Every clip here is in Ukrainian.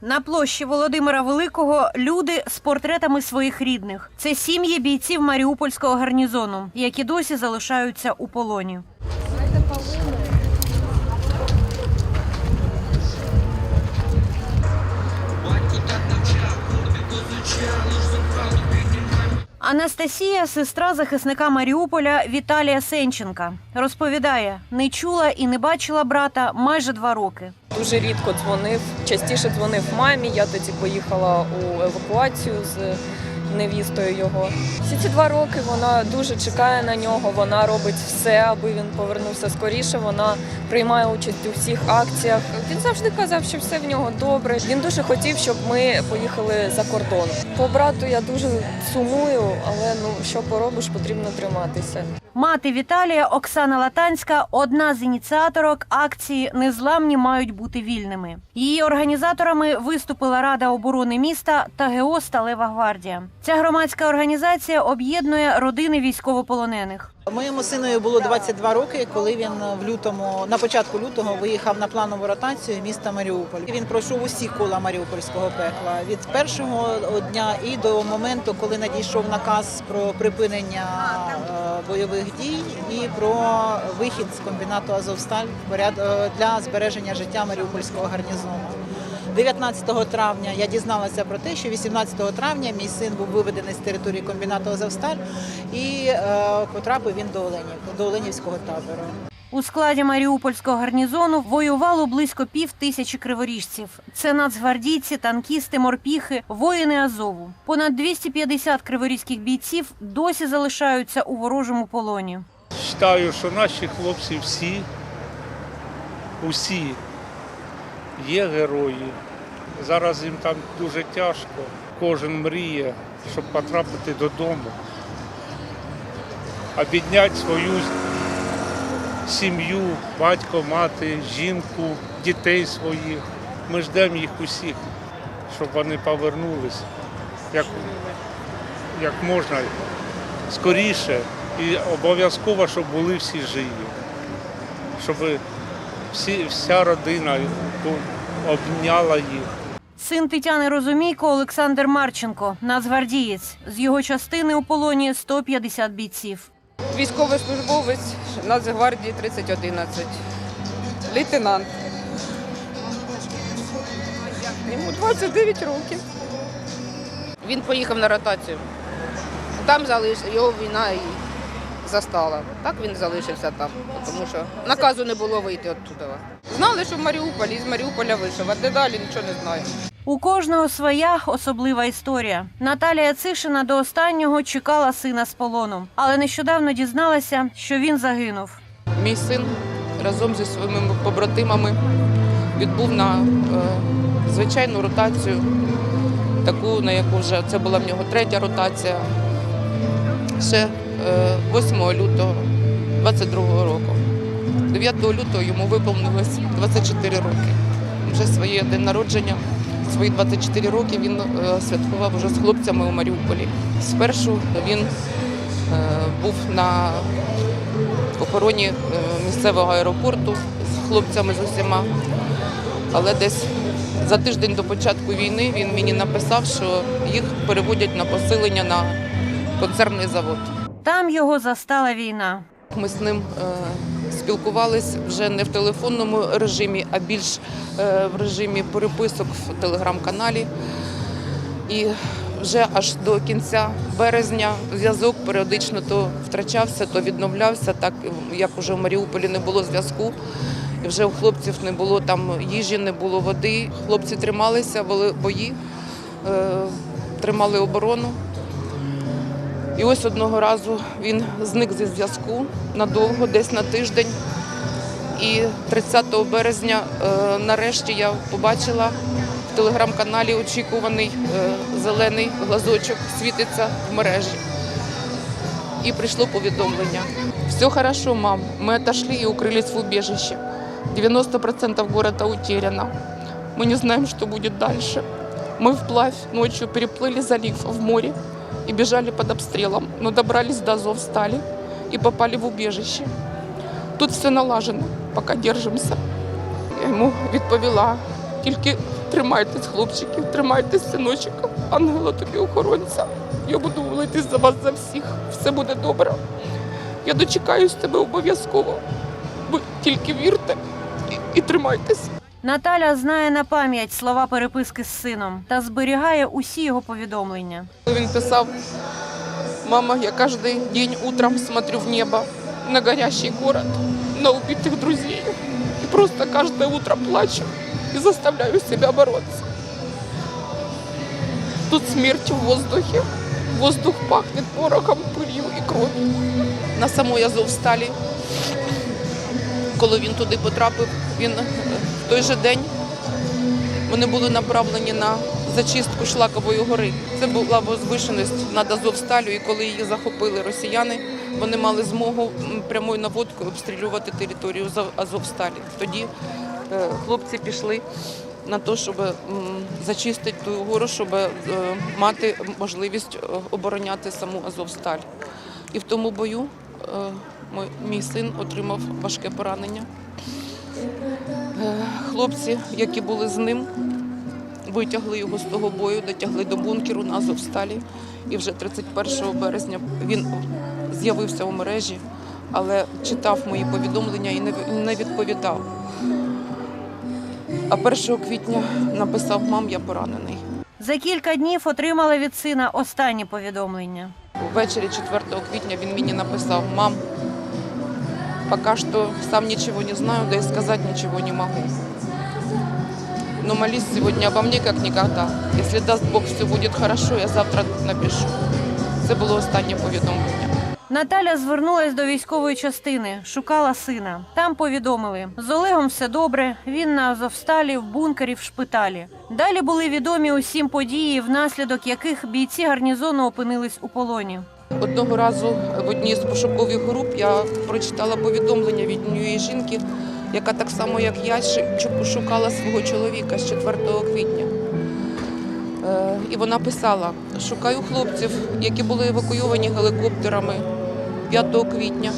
На площі Володимира Великого люди з портретами своїх рідних. Це сім'ї бійців Маріупольського гарнізону, які досі залишаються у полоні. Анастасія, сестра захисника Маріуполя Віталія Сенченка, розповідає, не чула і не бачила брата майже два роки. Дуже рідко дзвонив, частіше дзвонив мамі. Я тоді поїхала у евакуацію з невістою його. Всі ці два роки вона дуже чекає на нього. Вона робить все, аби він повернувся скоріше. Вона приймає участь у всіх акціях. Він завжди казав, що все в нього добре. Він дуже хотів, щоб ми поїхали за кордон. По брату я дуже сумую, але ну що поробиш, потрібно триматися. Мати Віталія Оксана Латанська одна з ініціаторок акції Незламні мають бути вільними. Її організаторами виступила Рада оборони міста та ГО Сталева гвардія. Ця громадська організація об'єднує родини військовополонених. Моєму синові було 22 роки, коли він в лютому, на початку лютого, виїхав на планову ротацію міста Маріуполь. Він пройшов усі кола Маріупольського пекла від першого дня і до моменту, коли надійшов наказ про припинення бойових дій і про вихід з комбінату Азовсталь е, для збереження життя Маріупольського гарнізону. 19 травня я дізналася про те, що 18 травня мій син був виведений з території комбінату Азовсталь і е, потрапив він до Оленів, до Оленівського табору. У складі Маріупольського гарнізону воювало близько пів тисячі криворіжців. Це нацгвардійці, танкісти, морпіхи, воїни Азову. Понад 250 криворізьких бійців досі залишаються у ворожому полоні. Вважаю, що наші хлопці всі, усі є герої. Зараз їм там дуже тяжко. Кожен мріє, щоб потрапити додому, обідняти свою сім'ю, батько, мати, жінку, дітей своїх. Ми ждемо їх усіх, щоб вони повернулись як, як можна скоріше і обов'язково, щоб були всі живі, щоб всі, вся родина обняла їх. Син Тетяни Розумійко Олександр Марченко, нацгвардієць. З його частини у полоні 150 бійців. Військовий службовець Нацгвардії 3011. Лейтенант. Йому 29 років. Він поїхав на ротацію. Там залишив, його війна і застала. Так він залишився там, тому що наказу не було вийти оттуда. Знали, що в Маріуполі, з Маріуполя вийшов, а де далі нічого не знаю. У кожного своя особлива історія. Наталія Цишина до останнього чекала сина з полону, але нещодавно дізналася, що він загинув. Мій син разом зі своїми побратимами відбув на е, звичайну ротацію, таку, на яку вже це була в нього третя ротація, ще е, 8 лютого 22 року. 9 лютого йому виповнилось 24 роки. Вже своє день народження, свої 24 роки він е, святкував вже з хлопцями у Маріуполі. Спершу він е, був на охороні е, місцевого аеропорту з хлопцями з усіма. Але десь за тиждень до початку війни він мені написав, що їх переводять на посилення на концерний завод. Там його застала війна. Ми з ним спілкувались вже не в телефонному режимі, а більш е, в режимі переписок в телеграм-каналі. І вже аж до кінця березня зв'язок періодично то втрачався, то відновлявся, так як уже в Маріуполі не було зв'язку. І вже у хлопців не було там їжі, не було води. Хлопці трималися, вели бої, е, тримали оборону. І ось одного разу він зник зі зв'язку надовго, десь на тиждень. І 30 березня е, нарешті я побачила в телеграм-каналі очікуваний е, зелений глазочок світиться в мережі. И пришло поведомление. Все хорошо, мам. Мы отошли и укрылись в убежище. 90% города утеряно. Мы не знаем, что будет дальше. Мы вплавь ночью переплыли залив в море и бежали под обстрелом, но добрались до Азовстали и попали в убежище. Тут все налажено, пока держимося. Я йому відповіла тільки Тримайтесь, хлопчики, тримайтесь, синочок, ангела тобі охоронця. Я буду молитись за вас за всіх. Все буде добре. Я дочекаюсь тебе обов'язково. Ви тільки вірте і, і тримайтесь. Наталя знає на пам'ять слова переписки з сином та зберігає усі його повідомлення. Він писав, мама, я кожен день утром смотрю в небо на горящий город, на убитых друзей. И просто каждое утро плачу и заставляю себя бороться. Тут смерть в воздухе. Воздух пахнет порохом, пылью і кров'ю. На самої Азовсталі, коли він туди потрапив, він той же день вони були направлені на зачистку Шлакової гори. Це була возвишеність над Азовсталю, і коли її захопили росіяни, вони мали змогу прямою наводкою обстрілювати територію Азовсталі. Тоді е, хлопці пішли на те, щоб зачистити ту гору, щоб е, мати можливість е, обороняти саму Азовсталь. І в тому бою мій син отримав важке поранення. Е, Хлопці, які були з ним, витягли його з того бою, дотягли до бункеру на Азовсталі. І вже 31 березня він з'явився у мережі, але читав мої повідомлення і не відповідав. А 1 квітня написав мам, я поранений. За кілька днів отримала від сина останні повідомлення. Ввечері 4 квітня він мені написав: Мам, поки що сам нічого не знаю, да и сказать ничего не могу. Но молись сегодня обо мне как никогда. Если даст Бог, все будет хорошо, я завтра напишу. Це було останнє повідомлення. Наталя звернулась до військової частини, шукала сина. Там повідомили: з Олегом все добре. Він на Азовсталі, в бункері, в шпиталі. Далі були відомі усім події, внаслідок яких бійці гарнізону опинились у полоні. Одного разу в одній з пошукових груп я прочитала повідомлення від однієї жінки, яка так само, як я, шукала свого чоловіка з 4 квітня. Е, І вона писала: шукаю хлопців, які були евакуйовані гелікоптерами 5 квітня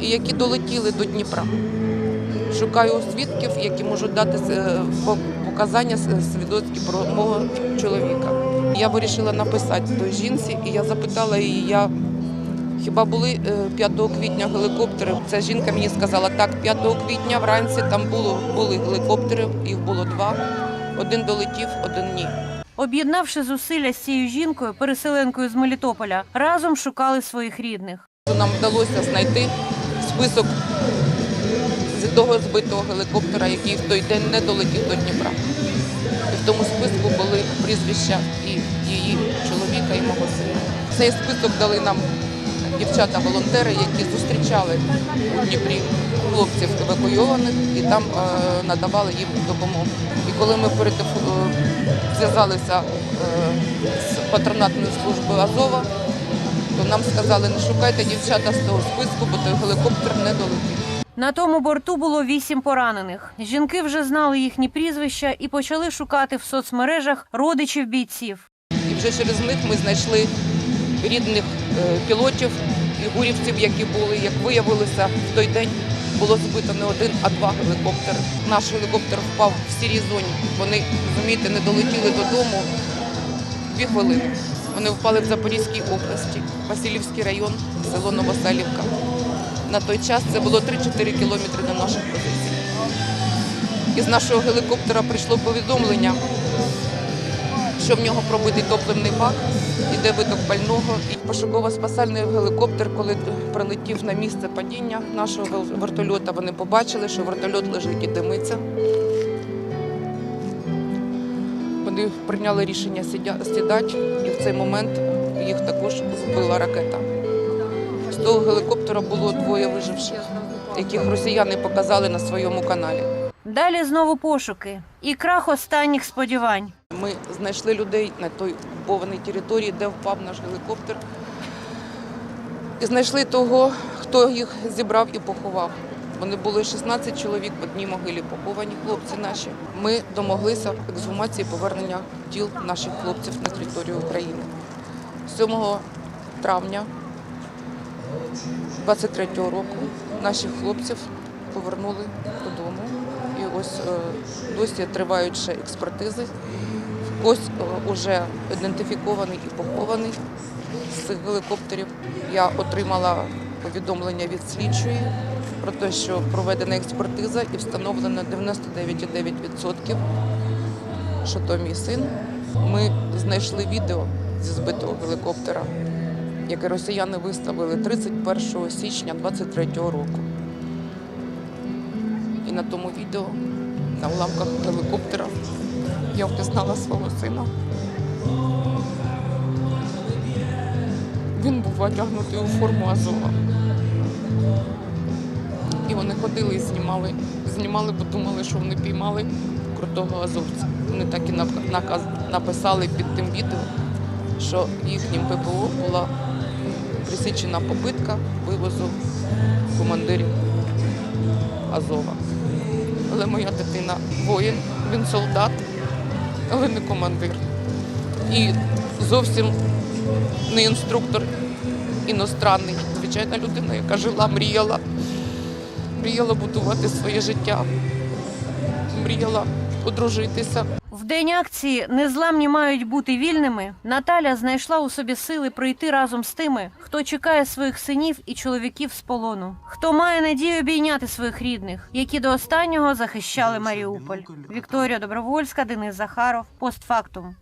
і які долетіли до Дніпра. Шукаю свідків, які можуть дати е, показання с- свідоцькі про мого чоловіка. Я вирішила написати той жінці, і я запитала її, я хіба були е, 5 квітня гелікоптери? Ця жінка мені сказала, так, 5 квітня вранці там було, були гелікоптери, їх було два. Один долетів, один ні. Об'єднавши зусилля з цією жінкою, переселенкою з Мелітополя, разом шукали своїх рідних. Нам вдалося знайти список з того збитого гелікоптера, який в той день не долетів до Дніпра. Тому списку були прізвища і її чоловіка, і мого сина. Цей список дали нам дівчата-волонтери, які зустрічали у Дніпрі хлопців евакуйованих і там е, надавали їм допомогу. І коли ми перетеф- е, зв'язалися е, з патронатною службою Азова, то нам сказали, не шукайте дівчата з того списку, бо той гелікоптер не долетів. На тому борту було вісім поранених. Жінки вже знали їхні прізвища і почали шукати в соцмережах родичів бійців. І вже через них ми знайшли рідних е, пілотів і гурівців, які були, як виявилося, в той день було збито не один, а два гелікоптери. Наш гелікоптер впав в сірій зоні. Вони, розумієте, не долетіли додому дві хвилини. Вони впали в Запорізькій області, Васильівський район, село Новоселівка. На той час це було 3-4 кілометри до наших позицій. Із нашого гелікоптера прийшло повідомлення, що в нього пробитий топливний бак, іде виток пального. Пошуково-спасальний гелікоптер, коли прилетів на місце падіння нашого вертольота, вони побачили, що вертольот лежить і димиться. Вони прийняли рішення сідати, і в цей момент їх також збила ракета. Того гелікоптера було двоє виживших, яких росіяни показали на своєму каналі. Далі знову пошуки і крах останніх сподівань. Ми знайшли людей на той окупованій території, де впав наш гелікоптер. І знайшли того, хто їх зібрав і поховав. Вони були 16 чоловік в одній могилі поховані, хлопці наші. Ми домоглися ексгумації повернення тіл наших хлопців на територію України. 7 травня 23-го року наших хлопців повернули додому. І ось е, досі тривають ще експертизи. Ось вже ідентифікований і похований з цих гелікоптерів. Я отримала повідомлення від слідчої про те, що проведена експертиза і встановлено 99,9%, що то мій син. Ми знайшли відео зі збитого гелікоптера, яке росіяни виставили 31 січня 23 року. І на тому відео, на уламках гелікоптера, я впізнала свого сина. Він був одягнутий у форму Азова. І вони ходили і знімали. Знімали, бо думали, що вони піймали крутого азовця. Вони так і наказ- написали під тим відео, що їхнім ППО була присічена попитка вивозу командирів Азова. Але моя дитина воїн, він солдат, але не командир. І зовсім не інструктор іностранний. Звичайна людина, яка жила, мріяла, мріяла будувати своє життя, мріяла одружитися. В день акції Незламні мають бути вільними. Наталя знайшла у собі сили пройти разом з тими, хто чекає своїх синів і чоловіків з полону, хто має надію обійняти своїх рідних, які до останнього захищали Маріуполь. Вікторія Добровольська, Денис Захаров, постфактум.